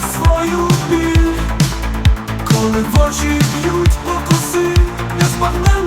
свою біль, коли в очі б'ють покуси, не спадне.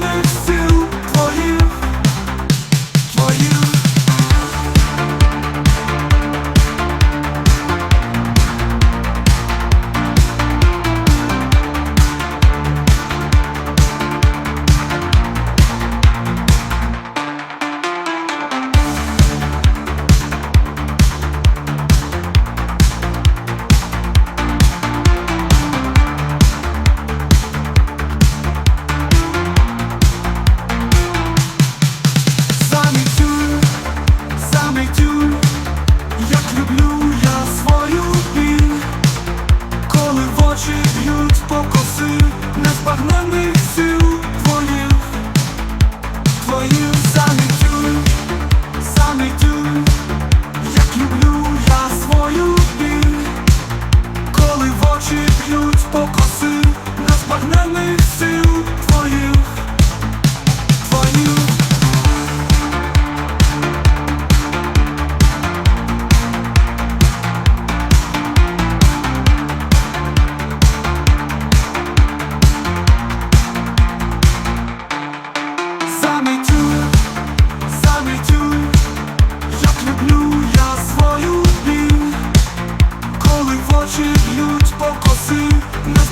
погнанных сил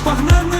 Bak nerede